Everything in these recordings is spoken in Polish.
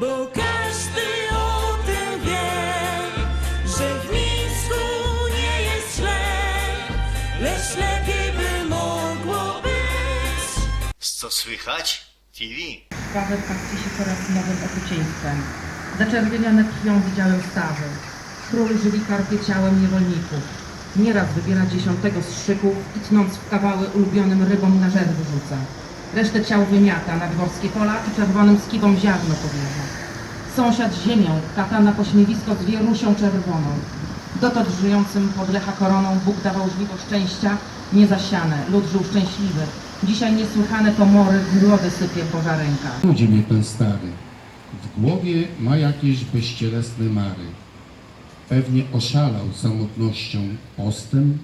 Bo każdy o tym wie, że w Mińsku nie jest źle, lecz lepiej by mogło być. Co słychać? TV. Sprawę pakcie się coraz nowym okrucieństwem. Zaczerwienione krwią widziałem stawy. Król żywi karpie ciałem niewolników. Nieraz wybiera dziesiątego z szyków i tnąc w kawały ulubionym rybom na żer wyrzuca. Resztę ciał wymiata na dworskie pola i czerwonym skiwom ziarno powierza. Sąsiad ziemią, katana pośmiewisko z wierusią czerwoną. Dotąd żyjącym pod lecha koroną Bóg dawał żniwo szczęścia, niezasiane, lud żył szczęśliwy. Dzisiaj niesłychane pomory, głody sypie Boża ręka. Nudzi mnie ten stary. W głowie ma jakieś bezcielesne mary. Pewnie oszalał samotnością, postem.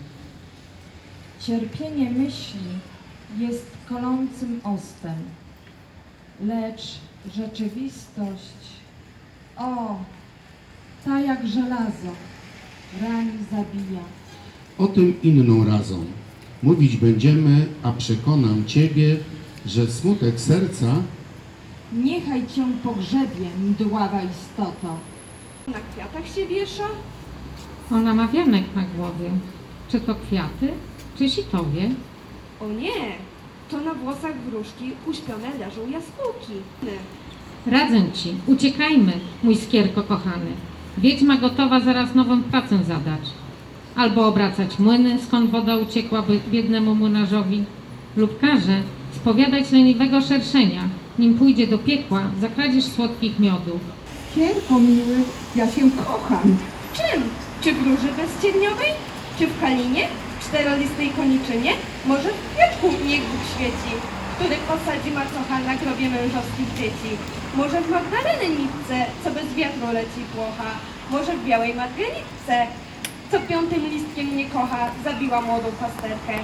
Cierpienie myśli jest kolącym ostem, lecz rzeczywistość, o, ta jak żelazo, rani zabija. O tym inną razą. Mówić będziemy, a przekonam Ciebie, że smutek serca Niechaj cię pogrzebie, mdława istoto. Na kwiatach się wiesza? Ona ma wianek na głowie. Czy to kwiaty, czy sitowie? O nie, to na włosach wróżki uśpione leżą jaskółki. Radzę ci, uciekajmy, mój skierko kochany. Wiedźma gotowa zaraz nową pracę zadać. Albo obracać młyny, skąd woda uciekła by- biednemu młynarzowi, lub każe spowiadać leniwego szerszenia, nim pójdzie do piekła za kradzież słodkich miodów. Kierko miły, ja się kocham. Czym? Czy w róży bezcieniowej? Czy w kalinie? Czterolistej koniczynie? Może w kwiatku niech Bóg świeci, który posadzi macocha na grobie mężowskich dzieci? Może w Magdalenenitce, co bez wiatru leci płocha? Może w białej margenitce, co piątym listkiem nie kocha, zabiła młodą pasterkę?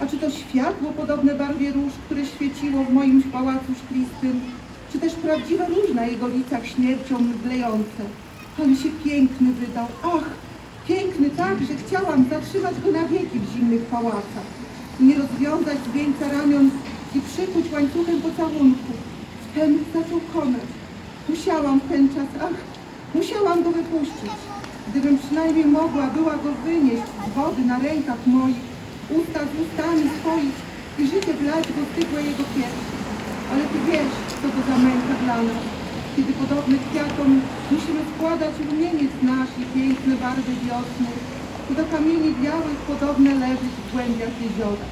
A czy to światło podobne barwie róż, które świeciło w moim pałacu szklistym? Czy też prawdziwe róż na jego licach śmiercią mdlejące? Ale się piękny wydał. Ach, piękny tak, że chciałam zatrzymać go na wieki w zimnych pałacach. I nie rozwiązać z wieńca ramion i przykuć łańcuchem pocałunku. Wtem zaczął konać. Musiałam w ten czas, ach, musiałam go wypuścić. Gdybym przynajmniej mogła była go wynieść z wody na rękach moich, usta z ustami swoich i życie wlać go stykłe jego piersi. Ale ty wiesz, co to za męka dla nas, kiedy podobny kwiatom musimy składać rumieniec nasz i piękne barwy wiosny i do kamieni białych podobne leżeć w głębiach jeziora.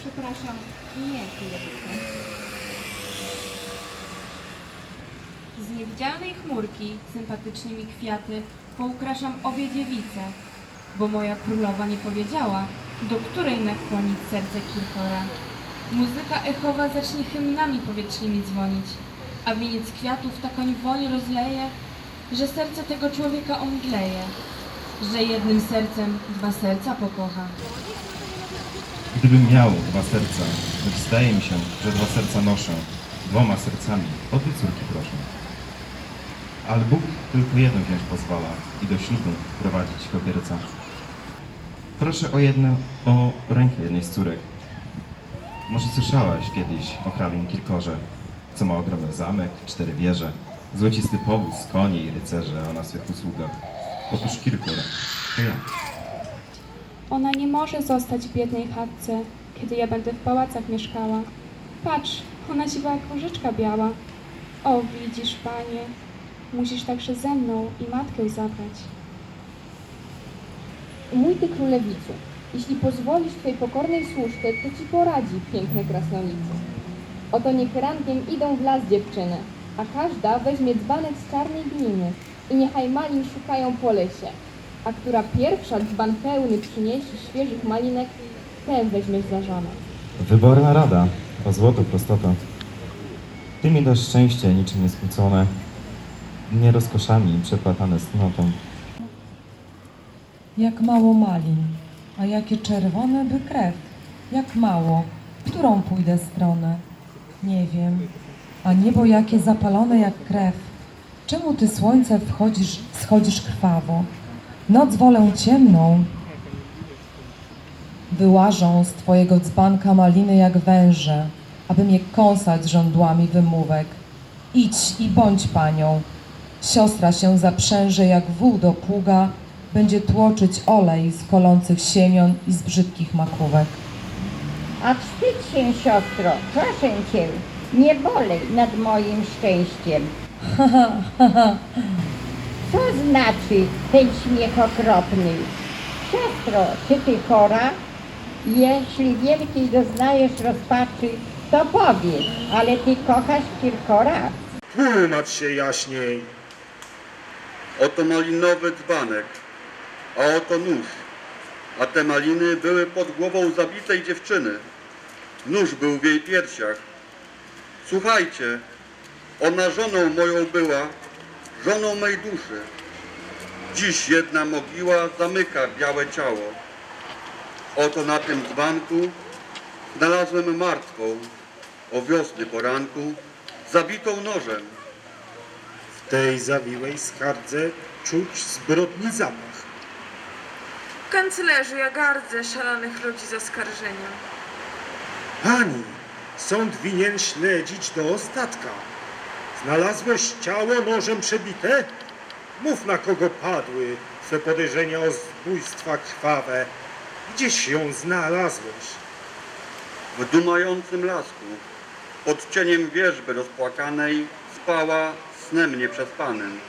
Przepraszam, nie. Z niewidzialnej chmurki sympatycznymi kwiaty poukraszam obie dziewice, bo moja królowa nie powiedziała, do której nakłonić serce Kirkora. Muzyka echowa zacznie hymnami powietrznymi dzwonić, a wieniec kwiatów takoń woń rozleje, że serce tego człowieka omdleje, że jednym sercem dwa serca pokocha. Gdybym miał dwa serca, lecz zdaje mi się, że dwa serca noszę, dwoma sercami, o dwie córki proszę. Ale Bóg tylko jedno wziąć pozwala i do ślubu prowadzić kobierca. Proszę o jedno, o rękę jednej z córek. Może słyszałaś kiedyś o hrabim Kirkorze, co ma ogromny zamek, cztery wieże, złocisty powóz, konie i rycerze o na swych usługach. Otóż Kirkor, to ja. Ona nie może zostać w biednej chatce, kiedy ja będę w pałacach mieszkała. Patrz, ona siwa jak różyczka biała. O, widzisz, panie, musisz także ze mną i matkę zabrać. Mój ty królewicu, jeśli pozwolisz twej pokornej służce, to ci poradzi, piękne krasnolicy. Oto niech rankiem idą w las dziewczyny, a każda weźmie dzbanek z czarnej gliny i niechaj malin szukają po lesie, a która pierwsza dzban pełny przyniesie świeżych malinek, tę weźmiesz za żonę. Wyborna rada, o złoto prostota. Ty mi dasz szczęście niczym nieskłócone, dnie rozkoszami przepłatane cnotą. Jak mało malin, a jakie czerwone by krew. Jak mało, którą pójdę stronę? Nie wiem, a niebo jakie zapalone jak krew. Czemu ty słońce wchodzisz, schodzisz krwawo? Noc wolę ciemną. Wyłażą z twojego dzbanka maliny jak węże, aby mnie kąsać żądłami wymówek. Idź i bądź panią. Siostra się zaprzęże jak wół do pługa, będzie tłoczyć olej z kolących siemion i z brzydkich makówek. A wstydź się, siostro, proszę cię, nie bolej nad moim szczęściem. Co znaczy ten śmiech okropny? Siostro, czy ty chora? Jeśli wielkiej doznajesz rozpaczy, to powiedz, ale ty kochasz Kirkora? Tłumacz się jaśniej. Oto malinowy dzbanek, a oto nóż. A te maliny były pod głową zabitej dziewczyny. Nóż był w jej piersiach. Słuchajcie, ona żoną moją była, żoną mej duszy. Dziś jedna mogiła zamyka białe ciało. Oto na tym dzbanku znalazłem martwą o wiosny poranku, zabitą nożem. W tej zawiłej skardze czuć zbrodni zapach. Kanclerzu ja gardzę szalonych ludzi z oskarżeniem. Pani, sąd winien śledzić do ostatka. Znalazłeś ciało nożem przebite? Mów na kogo padły twe podejrzenia o zbójstwa krwawe. Gdzieś ją znalazłeś? W dumającym lasku, pod cieniem wierzby rozpłakanej, spała snem nieprzespanym.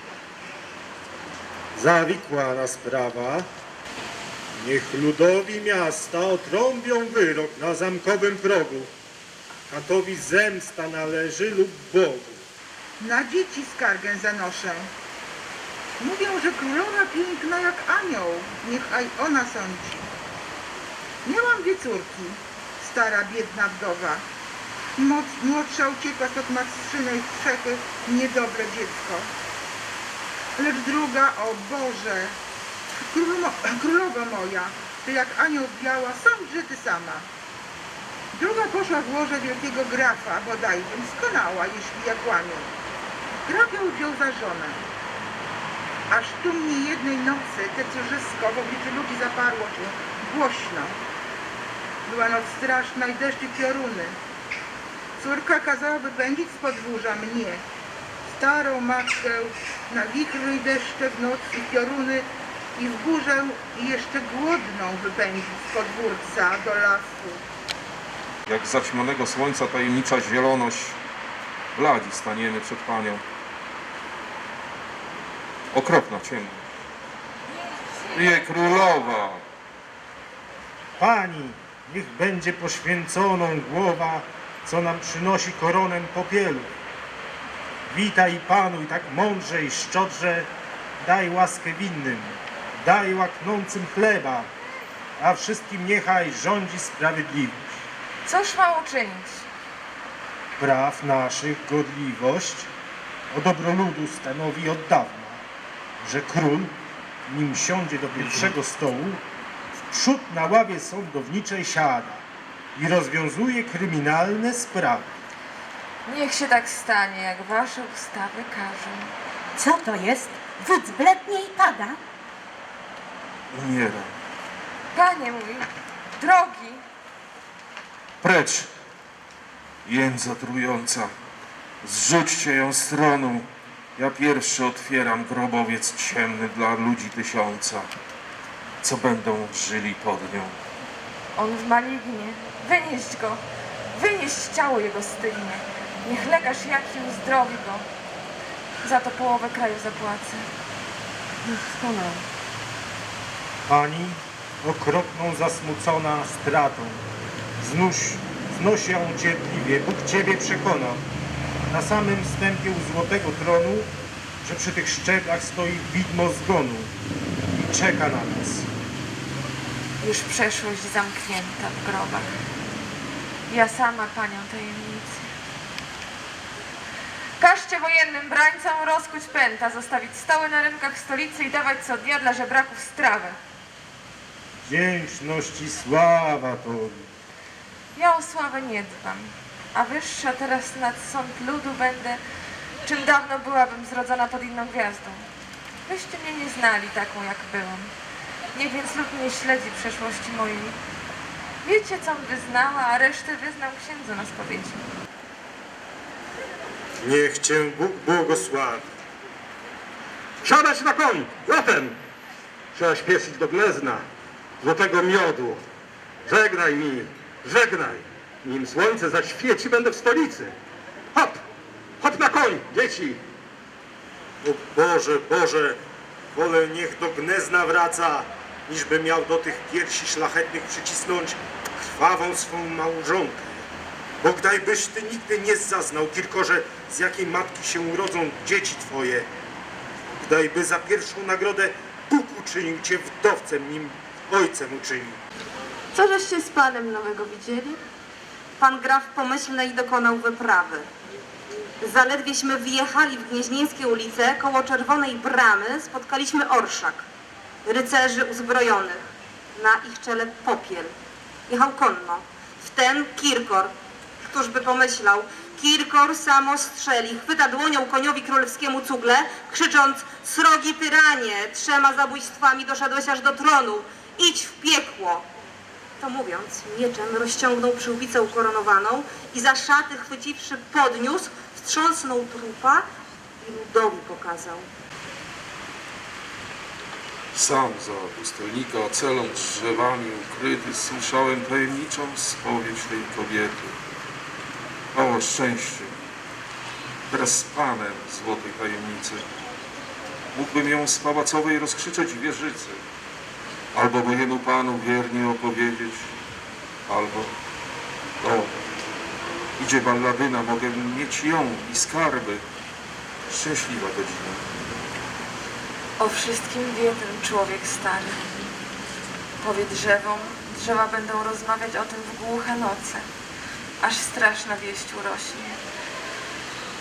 Zawikłana sprawa. Niech ludowi miasta otrąbią wyrok na zamkowym progu. Kantowi zemsta należy lub Bogu. Na dzieci skargę zanoszę. Mówią, że królowa piękna jak anioł, niech aj ona sądzi. Miałam dwie córki, stara biedna wdowa. Moc, młodsza uciekła stąd matczynej strzechy, niedobre dziecko. Lecz druga, o Boże, królo, królowa moja, ty jak anioł biała, sądź, że ty sama. Druga poszła w łoże wielkiego grafa, bodaj doskonała, jeśli ja kłamię. Graf ją wziął za żonę. Aż tu mnie jednej nocy te córzysko w obliczu ludzi zaparło się głośno. Była noc straszna i deszcz i pioruny. Córka kazała wypędzić z podwórza mnie, starą matkę, na wichry i deszcze w noc i pioruny i w górę i jeszcze głodną wypędzić z podwórca do lasu. Jak z zaćmionego słońca tajemnicza zieloność, bladzi staniemy przed Panią. Okropna ciemność. Je królowa! Pani, niech będzie poświęconą głowa, co nam przynosi koronę popielu. Witaj Panu i tak mądrze i szczodrze, daj łaskę winnym, daj łaknącym chleba, a wszystkim niechaj rządzi sprawiedliwość. Cóż ma uczynić? Praw naszych godliwość o dobro ludu stanowi od dawna, że król, nim siądzie do pierwszego stołu, wprzód na ławie sądowniczej siada i rozwiązuje kryminalne sprawy. Niech się tak stanie, jak wasze ustawy każą. Co to jest? Wódz blednie i pada. Umiera. Panie mój, drogi, Precz! Jędza trująca. Zrzućcie ją stroną. Ja pierwszy otwieram grobowiec ciemny dla ludzi tysiąca, co będą żyli pod nią. on w malignie. Wynieść go, wynieść ciało jego stygnie. Niech lekarz jaki uzdrowi go. Za to połowę kraju zapłacę. Doskonale. Pani, okropną zasmucona stratą, znuś, znoś ją cierpliwie, Bóg Ciebie przekona. Na samym wstępie u złotego tronu, że przy tych szczeblach stoi widmo zgonu i czeka na nas. Już przeszłość zamknięta w grobach. Ja sama panią tajemnicy. Każcie wojennym brańcom rozkuć pęta, zostawić stoły na rynkach stolicy i dawać co dnia dla żebraków strawę. Wdzięczność i sława Tobie. Ja o sławę nie dbam, a wyższa teraz nad sąd ludu będę, czym dawno byłabym zrodzona pod inną gwiazdą. Wyście mnie nie znali taką, jak byłam. Niech więc lud nie śledzi przeszłości mojej. Wiecie, com wyznała, a resztę wyznał księdzu na spowiedzi. Niech Cię Bóg błogosławi. Siadać na koń, łotem! Trzeba śpieszyć do Gnezna, złotego miodu. Żegnaj mi, żegnaj. Nim słońce zaświeci, będę w stolicy. Hop, hop na koń, dzieci. O Boże, Boże, wolę niech do Gnezna wraca, niżby miał do tych piersi szlachetnych przycisnąć krwawą swą małżonkę. Bo gdajbyś Ty nigdy nie zaznał, Kirkorze, z jakiej matki się urodzą dzieci Twoje. Gdajby za pierwszą nagrodę Bóg uczynił Cię wdowcem, nim ojcem uczynił. Co żeście z panem nowego widzieli? Pan graf pomyślnej dokonał wyprawy. Zaledwieśmy wjechali w Gnieźnieńskie ulice, koło Czerwonej Bramy spotkaliśmy orszak, rycerzy uzbrojonych, na ich czele popiel. Jechał konno. Wtem Kirkor, któż by pomyślał, Kirkor samo strzeli, chwyta dłonią koniowi królewskiemu cugle, krzycząc, srogi tyranie, trzema zabójstwami doszedłeś aż do tronu, idź w piekło. To mówiąc, mieczem rozciągnął przyłbicę ukoronowaną i za szaty chwyciwszy podniósł, wstrząsnął trupa i ludowi pokazał. Sam za pustelnika celą drzewami ukryty słyszałem tajemniczą spowiedź tej kobiety. O szczęście! Teraz z Panem złotej tajemnicy. Mógłbym ją z pałacowej rozkrzyczeć wieżycy. Albo mojemu Panu wiernie opowiedzieć, albo... O, idzie balladyna, mogę mieć ją i skarby. Szczęśliwa godzina. O wszystkim wie ten człowiek stary. Powie drzewom, drzewa będą rozmawiać o tym w głuche noce, aż straszna wieść urośnie.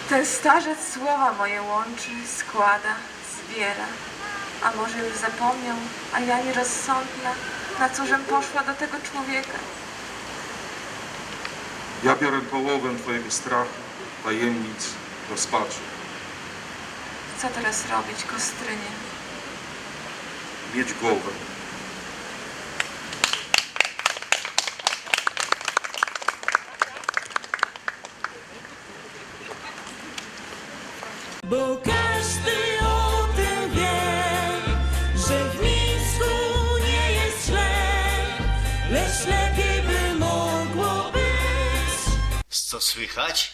Ten starzec słowa moje łączy, składa, zbiera, a może już zapomniał, a ja nierozsądna, na cóżem poszła do tego człowieka. Ja biorę połowę Twojego strachu, tajemnic, rozpaczy. Co teraz robić, kostrynie? Mieć głowę. Bo słychać?